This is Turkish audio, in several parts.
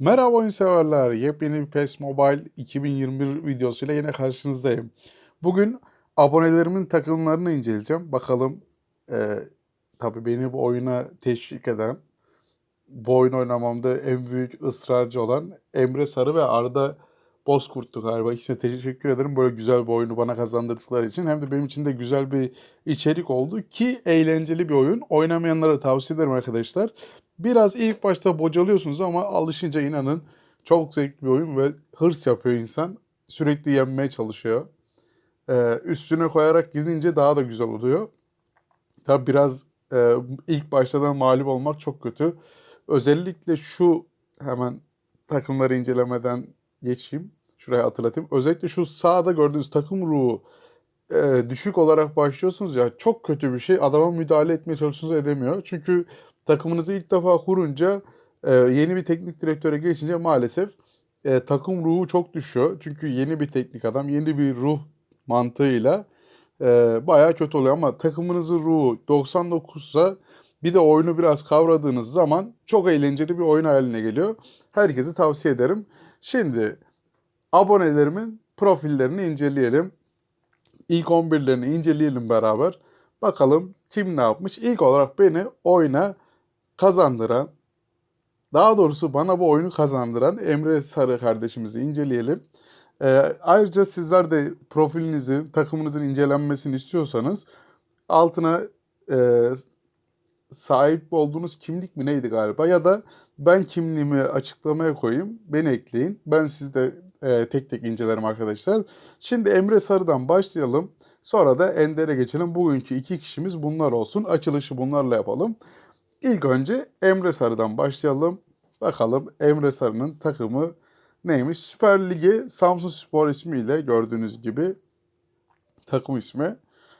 Merhaba oyun severler. Yepyeni bir PES Mobile 2021 videosuyla yine karşınızdayım. Bugün abonelerimin takımlarını inceleyeceğim. Bakalım e, tabii beni bu oyuna teşvik eden, bu oyun oynamamda en büyük ısrarcı olan Emre Sarı ve Arda Bozkurt'tu galiba. İkisine teşekkür ederim. Böyle güzel bir oyunu bana kazandırdıkları için. Hem de benim için de güzel bir içerik oldu ki eğlenceli bir oyun. Oynamayanlara tavsiye ederim arkadaşlar. Biraz ilk başta bocalıyorsunuz ama alışınca inanın çok zevkli bir oyun ve hırs yapıyor insan. Sürekli yenmeye çalışıyor. Ee, üstüne koyarak gidince daha da güzel oluyor. Tabi biraz e, ilk baştadan mağlup olmak çok kötü. Özellikle şu hemen takımları incelemeden geçeyim. Şuraya hatırlatayım. Özellikle şu sağda gördüğünüz takım ruhu e, düşük olarak başlıyorsunuz ya çok kötü bir şey. Adama müdahale etmeye çalışıyorsunuz edemiyor. Çünkü takımınızı ilk defa kurunca e, yeni bir teknik direktöre geçince maalesef e, takım ruhu çok düşüyor. Çünkü yeni bir teknik adam, yeni bir ruh mantığıyla e, bayağı kötü oluyor. Ama takımınızın ruhu 99 ise bir de oyunu biraz kavradığınız zaman çok eğlenceli bir oyun haline geliyor. Herkese tavsiye ederim. Şimdi abonelerimin profillerini inceleyelim. İlk 11'lerini inceleyelim beraber. Bakalım kim ne yapmış. İlk olarak beni oyuna kazandıran, daha doğrusu bana bu oyunu kazandıran Emre Sarı kardeşimizi inceleyelim. Ee, ayrıca sizler de profilinizin, takımınızın incelenmesini istiyorsanız altına e, sahip olduğunuz kimlik mi neydi galiba ya da ben kimliğimi açıklamaya koyayım, beni ekleyin. Ben sizde e, tek tek incelerim arkadaşlar. Şimdi Emre Sarı'dan başlayalım. Sonra da Ender'e geçelim. Bugünkü iki kişimiz bunlar olsun. Açılışı bunlarla yapalım. İlk önce Emre Sarı'dan başlayalım. Bakalım Emre Sarı'nın takımı neymiş? Süper Lig'e Samsun Spor ismiyle gördüğünüz gibi takım ismi.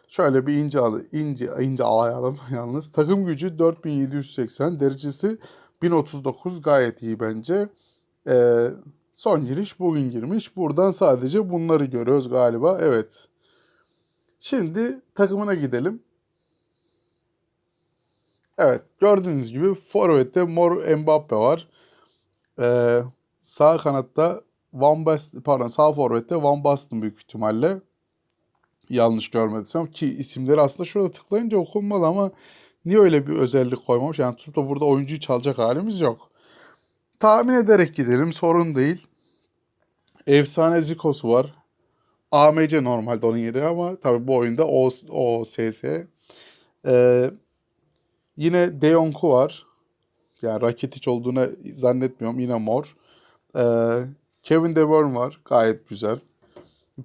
Şöyle bir ince ince ince alayalım yalnız. Takım gücü 4780, derecesi 1039 gayet iyi bence. Ee, son giriş bugün girmiş. Buradan sadece bunları görüyoruz galiba. Evet. Şimdi takımına gidelim. Evet gördüğünüz gibi forvette Mor Mbappe var. Ee, sağ kanatta Van Basten, pardon sağ forvette Van Basten büyük ihtimalle. Yanlış görmediysem ki isimleri aslında şurada tıklayınca okunmalı ama niye öyle bir özellik koymamış? Yani tutup da burada oyuncuyu çalacak halimiz yok. Tahmin ederek gidelim sorun değil. Efsane Zikos var. AMC normalde onun yeri ama tabii bu oyunda OSS. Ee, Yine De Jong'u var. Yani Rakitic olduğunu zannetmiyorum. Yine mor. Ee, Kevin De Bruyne var. Gayet güzel.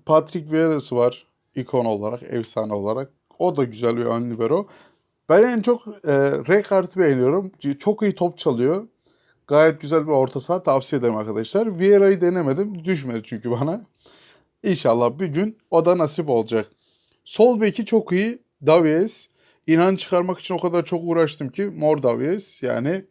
Patrick Vieira'sı var. ikon olarak, efsane olarak. O da güzel bir ön libero. Ben en çok e, Rekart'ı beğeniyorum. Çok iyi top çalıyor. Gayet güzel bir orta saha tavsiye ederim arkadaşlar. Vieira'yı denemedim. Düşmedi çünkü bana. İnşallah bir gün o da nasip olacak. Sol beki çok iyi. Davies. İnan çıkarmak için o kadar çok uğraştım ki Mordavies yani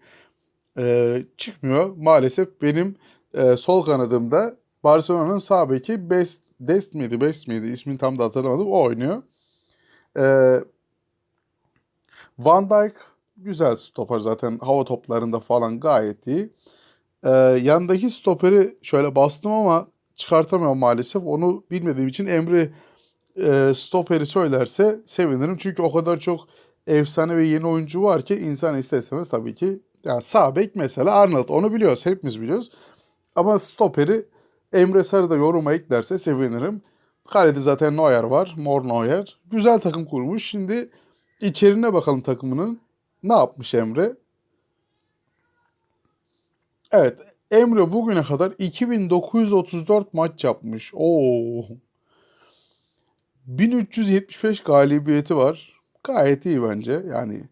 e, çıkmıyor. Maalesef benim e, sol kanadımda Barcelona'nın sağ beki Best, Dest miydi, Best miydi ismini tam da hatırlamadım. O oynuyor. E, Van Dijk güzel stoper zaten hava toplarında falan gayet iyi. E, yandaki stoperi şöyle bastım ama çıkartamıyorum maalesef. Onu bilmediğim için Emre e, stoperi söylerse sevinirim. Çünkü o kadar çok efsane ve yeni oyuncu var ki insan isterseniz tabii ki yani sağ bek mesela Arnold onu biliyoruz hepimiz biliyoruz. Ama stoperi Emre Sarı da yoruma eklerse sevinirim. Kalede zaten Neuer var. Mor Neuer. Güzel takım kurmuş. Şimdi içerine bakalım takımının. Ne yapmış Emre? Evet. Emre bugüne kadar 2934 maç yapmış. Oo. 1375 galibiyeti var. Gayet iyi bence. Yani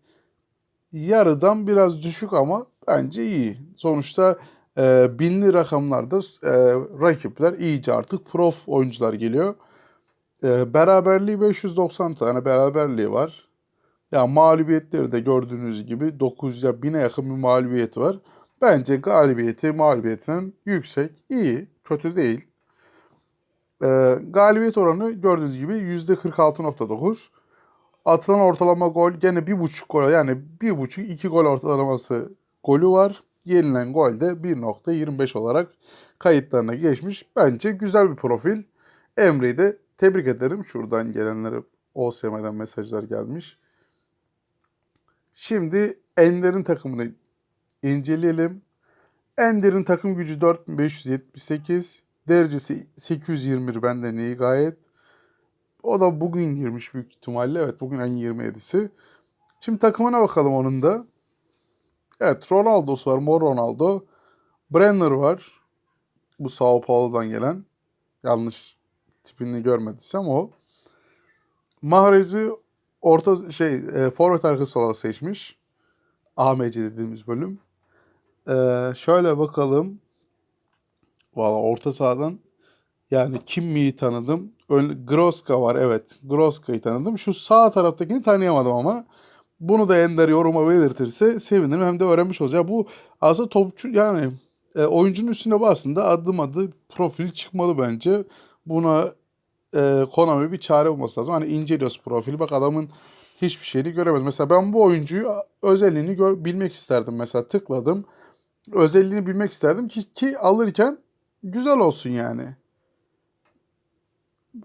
yarıdan biraz düşük ama bence iyi. Sonuçta e, binli rakamlarda e, rakipler iyice artık prof oyuncular geliyor. E, beraberliği 590 tane beraberliği var. Ya yani mağlubiyetleri de gördüğünüz gibi 900'e 1000'e yakın bir mağlubiyeti var. Bence galibiyeti mağlubiyetinden yüksek, iyi, kötü değil. E, galibiyet oranı gördüğünüz gibi %46.9. Atılan ortalama gol gene bir buçuk gol yani bir buçuk iki gol ortalaması golü var. Yenilen gol de 1.25 olarak kayıtlarına geçmiş. Bence güzel bir profil. Emre'yi de tebrik ederim. Şuradan gelenlere OSM'den mesajlar gelmiş. Şimdi Ender'in takımını inceleyelim. Ender'in takım gücü 4578. Derecesi 821 benden iyi gayet. O da bugün girmiş büyük ihtimalle. Evet bugün ayın 27'si. Şimdi takımına bakalım onun da. Evet Ronaldo'su var. Mor Ronaldo. Brenner var. Bu Sao Paulo'dan gelen. Yanlış tipini görmediysem o. Mahrez'i orta şey e, forvet arkası olarak seçmiş. AMC dediğimiz bölüm. Ee, şöyle bakalım. Valla orta sahadan yani Kimmi'yi tanıdım. Ön, Groska var evet. Groska'yı tanıdım. Şu sağ taraftakini tanıyamadım ama bunu da Ender yoruma belirtirse sevinirim. Hem de öğrenmiş olacak. Bu aslında topçu yani e, oyuncunun üstüne bastığında adım adı profil çıkmalı bence. Buna e, Konami bir çare bulması lazım. Hani inceliyoruz profili. Bak adamın hiçbir şeyini göremez. Mesela ben bu oyuncuyu özelliğini gör, bilmek isterdim. Mesela tıkladım. Özelliğini bilmek isterdim ki, ki alırken güzel olsun yani.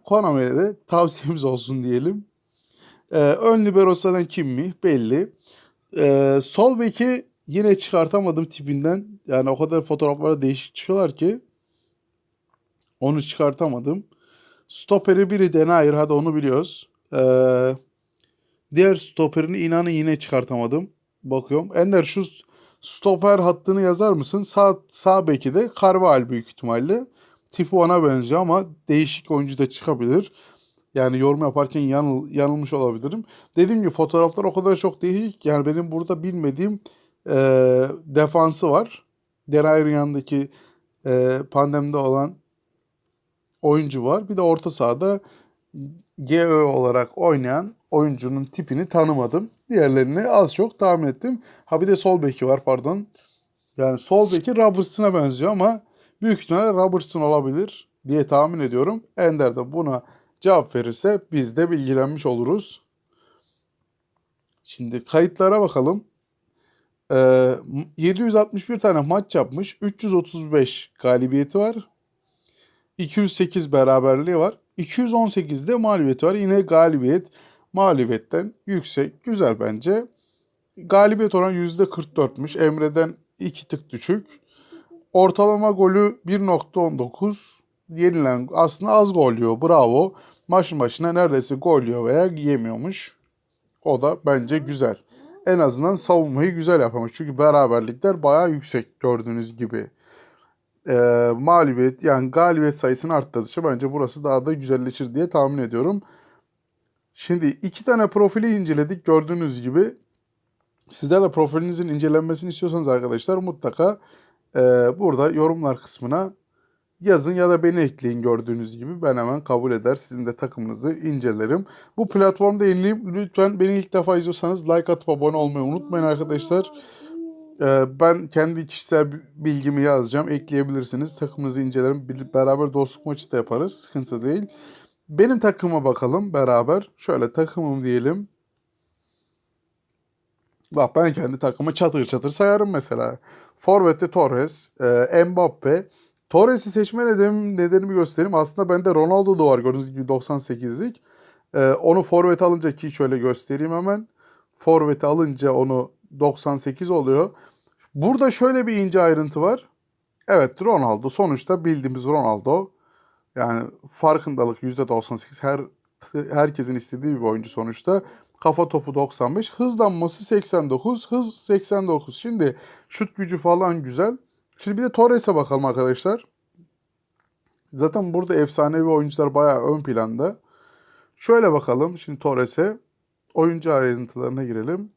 Konami'ye de tavsiyemiz olsun diyelim. Ee, ön libero zaten kim mi? Belli. Ee, sol beki yine çıkartamadım tipinden. Yani o kadar fotoğraflara değişik çıkıyorlar ki. Onu çıkartamadım. Stoperi biri Denayer. Hadi onu biliyoruz. Ee, diğer stoperini inanın yine çıkartamadım. Bakıyorum. Ender şu stoper hattını yazar mısın? Sağ, sağ beki de Carval büyük ihtimalle. Tipi ona benziyor ama değişik oyuncu da çıkabilir. Yani yorum yaparken yanıl, yanılmış olabilirim. Dediğim gibi fotoğraflar o kadar çok değişik. Yani benim burada bilmediğim e, defansı var. Denayer'in yanındaki e, pandemide olan oyuncu var. Bir de orta sahada GÖ olarak oynayan oyuncunun tipini tanımadım. Diğerlerini az çok tahmin ettim. Ha bir de sol beki var pardon. Yani sol beki Robertson'a benziyor ama büyük ihtimalle Robertson olabilir diye tahmin ediyorum. Ender de buna cevap verirse biz de bilgilenmiş oluruz. Şimdi kayıtlara bakalım. Ee, 761 tane maç yapmış. 335 galibiyeti var. 208 beraberliği var. 218'de mağlubiyeti var. Yine galibiyet mağlubiyetten yüksek. Güzel bence. Galibiyet oranı %44'müş. Emre'den 2 tık düşük. Ortalama golü 1.19. Yenilen aslında az gol yiyor. Bravo. Maçın başına neredeyse gol yiyor veya yemiyormuş. O da bence güzel. En azından savunmayı güzel yapmış. Çünkü beraberlikler bayağı yüksek gördüğünüz gibi. Ee, mağlubiyet yani galibiyet sayısını arttırdıkça bence burası daha da güzelleşir diye tahmin ediyorum. Şimdi iki tane profili inceledik gördüğünüz gibi. Sizler de profilinizin incelenmesini istiyorsanız arkadaşlar mutlaka e, burada yorumlar kısmına yazın ya da beni ekleyin gördüğünüz gibi. Ben hemen kabul eder. Sizin de takımınızı incelerim. Bu platformda yenileyim. Lütfen beni ilk defa izliyorsanız like atıp abone olmayı unutmayın arkadaşlar. Ee, ben kendi kişisel bilgimi yazacağım. Ekleyebilirsiniz. Takımınızı incelerim. Beraber dostluk maçı da yaparız. Sıkıntı değil. Benim takıma bakalım beraber. Şöyle takımım diyelim. Bak ben kendi takımı çatır çatır sayarım mesela. Forvet'te Torres, e, Mbappe. Torres'i seçme nedenim, nedenimi göstereyim. Aslında bende Ronaldo da var gördüğünüz gibi 98'lik. E, onu forvet alınca ki şöyle göstereyim hemen. Forvet'i alınca onu 98 oluyor. Burada şöyle bir ince ayrıntı var. Evet Ronaldo sonuçta bildiğimiz Ronaldo. Yani farkındalık %98 her herkesin istediği bir oyuncu sonuçta. Kafa topu 95, hızlanması 89, hız 89. Şimdi şut gücü falan güzel. Şimdi bir de Torres'e bakalım arkadaşlar. Zaten burada efsanevi oyuncular bayağı ön planda. Şöyle bakalım şimdi Torres'e. Oyuncu ayrıntılarına girelim.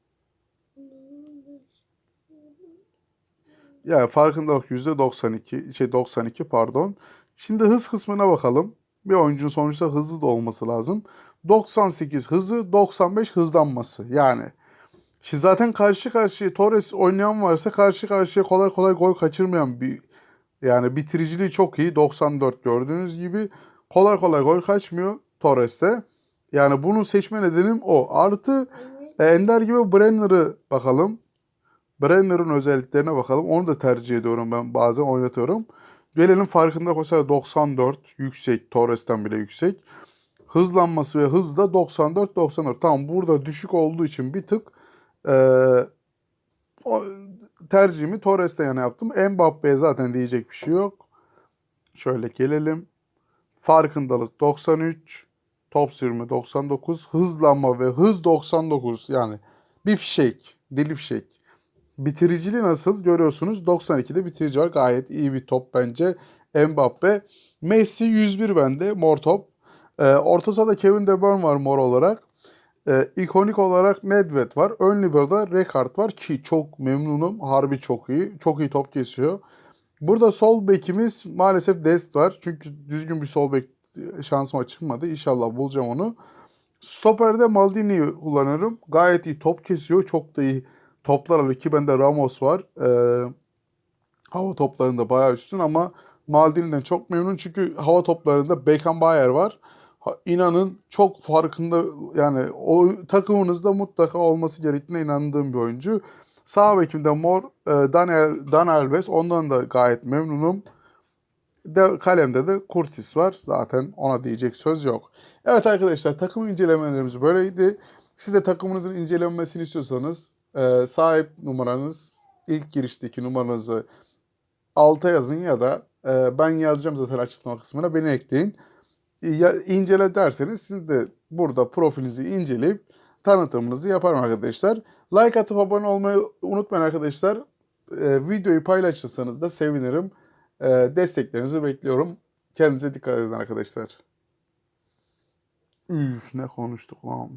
Yani farkındalık %92, şey 92 pardon. Şimdi hız kısmına bakalım. Bir oyuncunun sonuçta hızlı da olması lazım. 98 hızı, 95 hızlanması. Yani şimdi zaten karşı karşıya Torres oynayan varsa karşı karşıya kolay kolay gol kaçırmayan bir yani bitiriciliği çok iyi. 94 gördüğünüz gibi kolay kolay gol kaçmıyor Torres'te. Yani bunu seçme nedenim o. Artı e, Ender gibi Brenner'ı bakalım. Brenner'ın özelliklerine bakalım. Onu da tercih ediyorum ben bazen oynatıyorum. Gelelim farkında mesela 94 yüksek. Torres'ten bile yüksek. Hızlanması ve hız da 94 94. Tamam burada düşük olduğu için bir tık eee, o, tercihimi Torres'te yana yaptım. Mbappe'ye zaten diyecek bir şey yok. Şöyle gelelim. Farkındalık 93, top sürümü 99, hızlanma ve hız 99. Yani bir fişek, deli fişek. Bitiriciliği nasıl görüyorsunuz? 92'de bitirici var. Gayet iyi bir top bence. Mbappe. Messi 101 bende mor top. Ee, orta sahada Kevin De Bruyne var mor olarak. Ee, ikonik olarak Nedved var. Ön libero'da Rijkaard var ki çok memnunum. Harbi çok iyi. Çok iyi top kesiyor. Burada sol bekimiz maalesef Dest var. Çünkü düzgün bir sol bek şansıma çıkmadı. İnşallah bulacağım onu. Stoper'de Maldini'yi kullanırım. Gayet iyi top kesiyor. Çok da iyi toplar alıyor ki bende Ramos var. Ee, hava toplarında bayağı üstün ama Maldini'den çok memnun. Çünkü hava toplarında Beckenbauer var. Ha, İnanın çok farkında yani o takımınızda mutlaka olması gerektiğine inandığım bir oyuncu. Sağ bekimde Mor, e, Daniel, Dan Alves ondan da gayet memnunum. De, kalemde de Curtis var. Zaten ona diyecek söz yok. Evet arkadaşlar takım incelemelerimiz böyleydi. Siz de takımınızın incelenmesini istiyorsanız e, sahip numaranız, ilk girişteki numaranızı alta yazın ya da e, ben yazacağım zaten açıklama kısmına beni ekleyin. Ya, incele derseniz siz de burada profilinizi inceleyip tanıtımınızı yaparım arkadaşlar. Like atıp abone olmayı unutmayın arkadaşlar. E, videoyu paylaşırsanız da sevinirim. E, desteklerinizi bekliyorum. Kendinize dikkat edin arkadaşlar. Üf ne konuştuk lan.